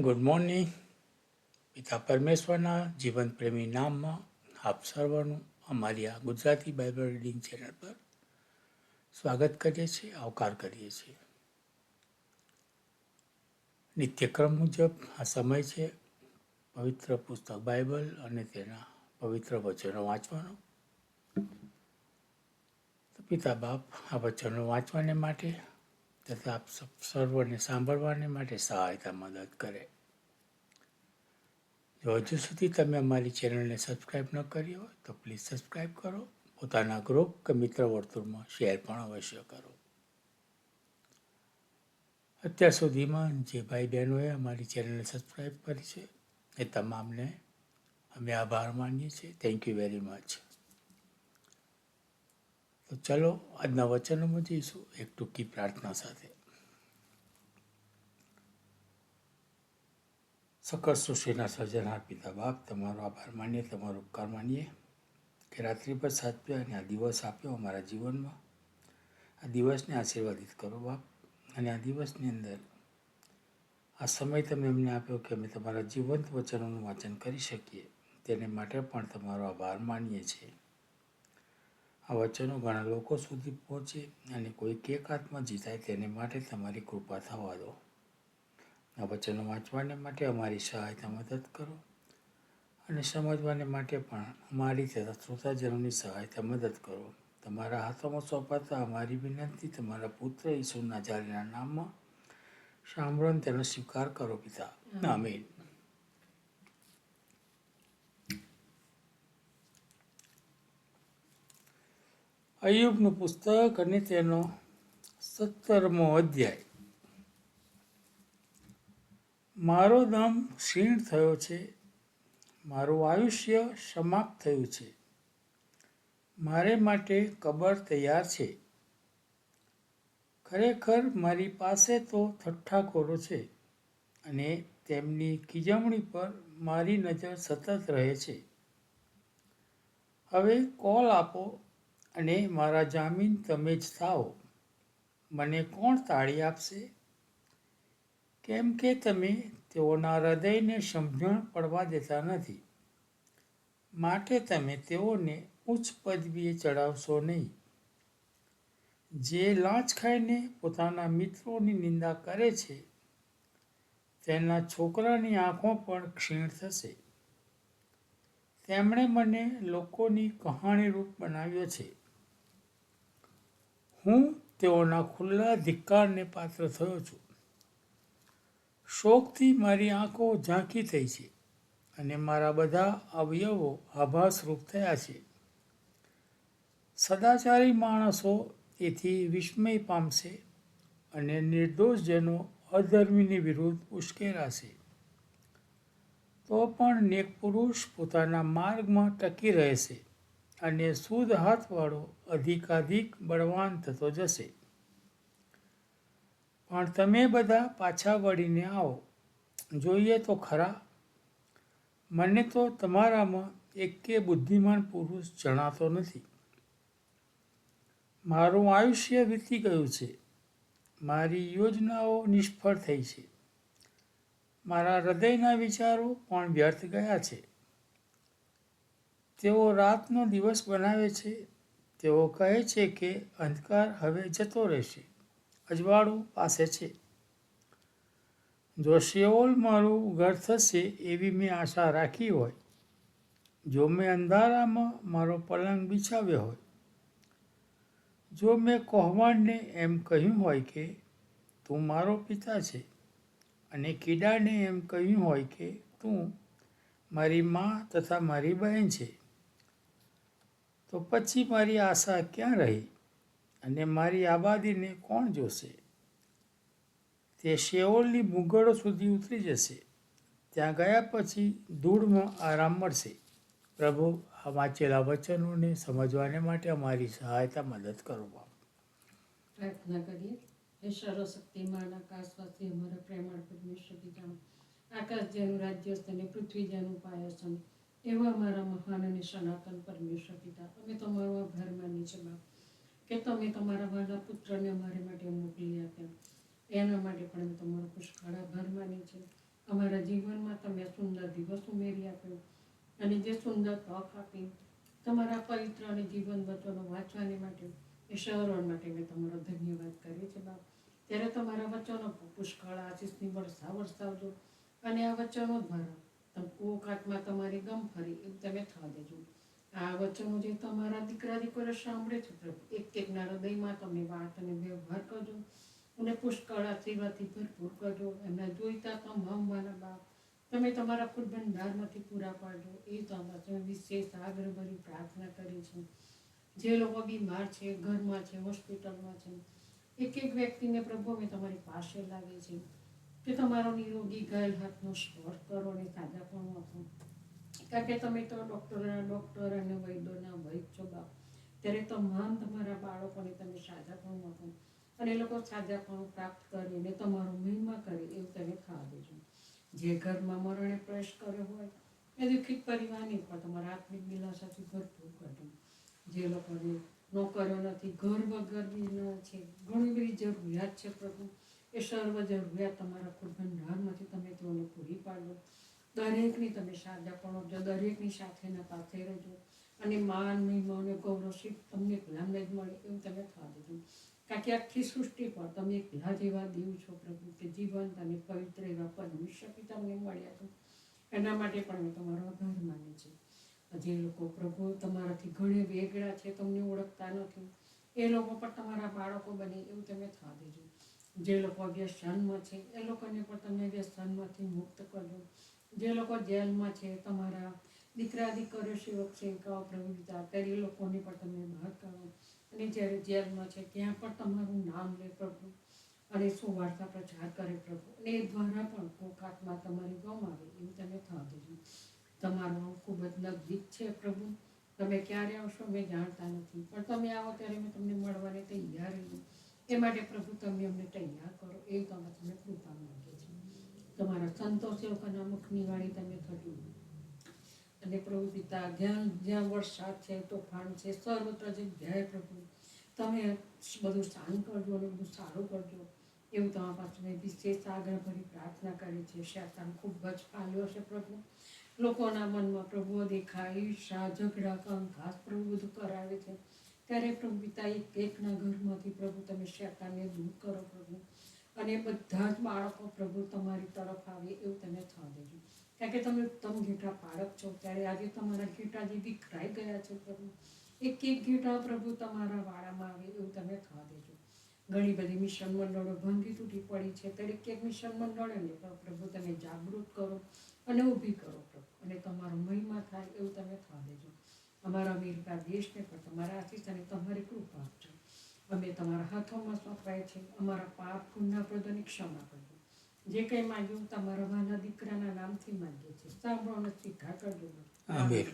Good morning પિતા પરમેશ્વરના જીવન પ્રેમી નામમાં આપ સર્વનું અમારી આ ગુજરાતી બાઇબલ રીડિંગ ચેનલ પર સ્વાગત કરીએ છીએ, આવકાર કરીએ છીએ. નિત્યક્રમ મુજબ આ સમય છે, પવિત્ર પુસ્તક બાઇબલ અને તેના પવિત્ર વચનો વાંચવાનો. પિતા બાપ, આ વચનો વાંચવાને માટે તથા આપ સર્વને સાંભળવાને માટે સહાયતા મદદ કરે. જો હજુ સુધી તમે અમારી ચેનલને સબસ્ક્રાઇબ ન કરી હોય, તો પ્લીઝ સબસ્ક્રાઇબ કરો. પોતાના ગ્રુપ કે મિત્ર વર્તુળમાં શેર પણ અવશ્ય કરો. અત્યાર સુધીમાં જે ભાઈ બહેનોએ અમારી ચેનલને સબસ્ક્રાઇબ કરી છે, એ તમામને અમે આભાર માનીએ છીએ. થેન્ક યુ વેરી મચ તો ચલો આજના વચનોમાં જઈશું એક ટૂંકી પ્રાર્થના સાથે. સકળ સૃષ્ટિના સર્જનહાર પિતા બાપ, તમારો આભાર માનીએ, તમારો ઉપકાર માનીએ કે રાત્રિ પર સાચવ્યા અને આ દિવસ આપ્યો અમારા જીવનમાં. આ દિવસને આશીર્વાદિત કરો બાપ અને આ દિવસની અંદર આ સમય તમે અમને આપ્યો કે અમે તમારા જીવંત વચનોનું વાંચન કરી શકીએ. તેને માટે પણ તમારો આભાર માનીએ છીએ. આ વચનો ઘણા લોકો સુધી પહોંચે અને કોઈ કેક હાથમાં જીતાય તેને માટે તમારી કૃપા થવા દો. આ વચનો વાંચવાને માટે અમારી સહાયતા મદદ કરો અને સમજવાને માટે પણ અમારી તથા શ્રોતાજનોની સહાયતા મદદ કરો. તમારા હાથોમાં સોંપાતા અમારી વિનંતી તમારા પુત્ર ઈસુના જારીના નામમાં સાંભળો તેનો સ્વીકાર કરો પિતા. આમીન. અયુબનું પુસ્તક અને તેનો સત્તરમો અધ્યાય. મારો દમ ક્ષીણ થયો છે. મારું આયુષ્ય સમાપ્ત થયું છે. મારે માટે કબર તૈયાર છે. ખરેખર મારી પાસે તો ઠઠ્ઠાકોરો છે અને તેમની ખીજમણી પર મારી નજર સતત રહે છે. હવે કોલ આપો અને મારા જામીન તમે જ થાઓ. મને કોણ તાળી આપશે? કેમ કે તમે તેઓના હૃદયને સમજણ પડવા દેતા નથી. માટે તમે તેઓને ઉચ્ચ પદવીએ ચડાવશો નહીં. જે લાંચ ખાઈને પોતાના મિત્રોની નિંદા કરે છે, તેના છોકરાની આંખો પણ ક્ષીણ થશે. તેમણે મને લોકોની કહાણી રૂપ બનાવ્યો છે. હું તેઓના ખુલ્લા ધિક્કારને પાત્ર થયો છું. શોકથી મારી આંખો ઝાંખી થઈ છે અને મારા બધા અવયવો આભાસરૂપ થયા છે. સદાચારી માણસો એથી વિસ્મય પામશે અને નિર્દોષ જનો અધર્મીની વિરુદ્ધ ઉશ્કેરાશે. તો પણ નેક પુરુષ પોતાના માર્ગમાં ટકી રહેશે. અને સુદ હાથવાળો અધિકાધિક બળવાન થતો જશે. પણ તમે બધા પાછા વળીને આવો. જોઈએ તો ખરા. મને તો તમારામાં એકે બુદ્ધિમાન પુરુષ જણાતો નથી. મારું આયુષ્ય વીતી ગયું છે. મારી યોજનાઓ નિષ્ફળ થઈ છે. મારા હૃદયના વિચારો પણ વ્યર્થ ગયા છે. તેઓ રાતનો દિવસ બનાવે છે. તેઓ કહે છે કે અંધકાર હવે જતો રહેશે. અજવાળું પાસે છે. જો શેઓલ મારું ઘર થશે એવી મેં આશા રાખી હોય, જો મેં અંધારામાં મારો પલંગ બિછાવ્યો હોય, જો મેં કોહવાણને એમ કહ્યું હોય કે તું મારો પિતા છે અને કીડાને એમ કહ્યું હોય કે તું મારી મા તથા મારી બહેન છે તો પછી મારી આશા ક્યાં રહી? અને મારી આબાદીને કોણ જોશે? તે શેઓલની મુગળો સુધી ઉતરી જશે. ત્યાં ગયા પછી ધૂળમાં આરામ મળશે. પ્રભુ, આ વાંચેલા વચનોને સમજવાને માટે અમારી સહાયતા મદદ કરો, બાપ. પ્રાર્થના કરીએ. હે સર્વશક્તિમાન આકાશવાસી અમારા પ્રેમાળ પરમેશ્વર પિતા. આકાશ જેનું રાજ્ય છે અને પૃથ્વી જેનું પાયો છે. એવા અમારા મહાન અને સનાતન પરમેશ્વર પિતા, અમે તમારો આભાર માની છે બાપ કે તમે તમારા વાલા પુત્રને અમારે માટે મોકલી આપ્યા. એના માટે પણ અમે તમારો પુષ્કળ આભાર માની છે અમારા જીવનમાં તમે સુંદર દિવસ ઉમેરી આપ્યો. અને જે સુંદર તક આપી, તમારા પવિત્ર અને જીવન વચનો વાંચવાની માટે, એ શહેરો માટે મેં તમારો ધન્યવાદ કર્યો છે, બાપ. ત્યારે તમારા વચનો પુષ્કળ આશીષની વર્ષા વરસાવજો. અને આ વચનો દ્વારા ઓકાતમાં તમારી ગમ ફરી તમે થવા દેજો. આ વચનો જે તમારા દીકરા દીકરા સાંભળે છે, પ્રભુ, એક એકના હૃદયમાં તમે વાત અને વ્યવહાર કરજો અને પુષ્કળ આશીર્વાદથી ભરપૂર કરજો. એમને જોઈતા તમામ મારા બાપ. તમે તમારા ખુદ ભંડારમાંથી પૂરા પાડજો. એ તમારા તમે વિશેષ આગ્રહ ભરી પ્રાર્થના કરી છે. જે લોકો બીમાર છે, ઘરમાં છે, હોસ્પિટલમાં છે, એક એક વ્યક્તિને પ્રભુ અમે તમારી પાસે લાગે છે કે તમારો નિરોગી ઘાયલ હાથનો સ્પર્શ કરો અને તાજાપણું આપો કારણ કે તમે તો ડૉક્ટરના ડૉક્ટર અને વૈદ્યોના વૈદ છો બાપ. ત્યારે તમામ તમારા બાળકોને તમે સાજાપણું આપો અને એ લોકો સાજાપણું પ્રાપ્ત કરીને તમારો મહિમા કરે એવું તમે ખાવા દેજો. જે ઘરમાં મરણે પ્રવેશ કર્યો હોય, એ દુઃખિત પરિવારની પણ તમારા આત્મિક દિલાસાથી ભરપૂર કરજો જે લોકોને નોકરીઓ નથી ઘર વગર બી ન છે, ઘણી બધી જરૂરિયાત છે પ્રભુ. એ સર્વ જરૂરિયાત તમારા ખુદ ભંડારમાંથી તમે તેઓને પૂરી પાડો. દરેકની તમે સાજાપણો આપજો, દરેકની સાથેના પાસે રહેજો. અને માન, મહિમા અને ગૌરવશીલ તમને એકલાને જ મળે એવું તમે થવા દેજો. કારણ કે આખી સૃષ્ટિ પર તમે એકલા જેવા દેવ છો પ્રભુ, કે જીવંત અને પવિત્ર એવા પરમેશ્વર તમને મળ્યા છો. એના માટે પણ અમે તમારો આભાર માને છે. જે લોકો પ્રભુ તમારાથી ઘણે વેગળા છે, તમને ઓળખતા નથી. એ લોકો પણ તમારા બાળકો બને એવું તમે થવા દેજો. જે લોકો વ્યસનમાં છે, એ લોકોને પણ તમે વ્યસનમાંથી મુક્ત કરજો જે લોકો જેલમાં છે, તમારા દીકરા દીકરીઓ સેવક સેવિકાઓ પિતા ત્યારે એ લોકોને પણ તમે બહાર કાઢો. અને જ્યારે જેલમાં છે, ત્યાં પણ તમારું નામ લે પ્રભુ. અને સુવાર્તા પ્રચાર કરે પ્રભુ. અને એ દ્વારા પણ કોક આત્મા તમારી ગમ આવે એવું તમે થવા દેજો. તમારું ખૂબ જ નજીક છે, પ્રભુ. તમે ક્યારે આવશો, મેં જાણતા નથી. પણ તમે આવો ત્યારે મેં તમને મળવાને તૈયાર રહી એ માટે પ્રભુ, તમે અમને તૈયાર કરો. એ તમે તમે કૃપા માંગે છે. તમારા સંતોષ લોકોના મુખની વાણી તમે થજો અને પ્રભુ પિતા, જ્યાં જ્યાં વરસાદ છે, તોફાન છે, સર્વત્ર જગ્યાએ પ્રભુ. તમે બધું શાંત કરજો અને બધું સારું કરજો. એવું તમારા પાસે વિશેષ આગ્રહભરી પ્રાર્થના કરી છે શેતાન ખૂબ જ ફાલ્યો છે પ્રભુ. લોકોના મનમાં પ્રભુ દેખાય, ઈર્ષા, ઝઘડા, કંકાસ પ્રભુ બધું કરાવે છે. ત્યારે પ્રભુ પિતા એક એકના ઘરમાંથી, પ્રભુ, તમે શેતાનને દૂર કરો, પ્રભુ. અને બધા જ બાળકો, પ્રભુ, તમારી તરફ આવે એવું તમે થવા દેજો. કારણ કે તમે ઉત્તમ ઘેટા પાળક છો, ત્યારે આજે તમારા ઘેટા જે વિખરાઈ ગયા છે, પ્રભુ. એક એક ઘેટા, પ્રભુ, તમારા વાડામાં આવે એવું તમે થવા દેજો. ઘણી બધી મિશન મંડળો ભાંગી તૂટી પડી છે ત્યારે એક મિશન મંડળોને, પ્રભુ, તમે જાગૃત કરો અને ઊભી કરો, પ્રભુ. અને તમારો મહિમા થાય એવું તમે થવા દેજો. અમારા અમેરિકા દેશને પણ તમારા આશીષ અને તમારી કૃપા આપજો. અમે તમારા હાથોમાં સોંપાય છે. અમારા પાપ પુણ્ય પ્રદોની ક્ષમા કરજો. જે કંઈ માંગ્યું તમારા વાના દીકરાના નામથી માંગીએ છીએ સાંભળો અને સ્વીકાર કરજો. આમેન.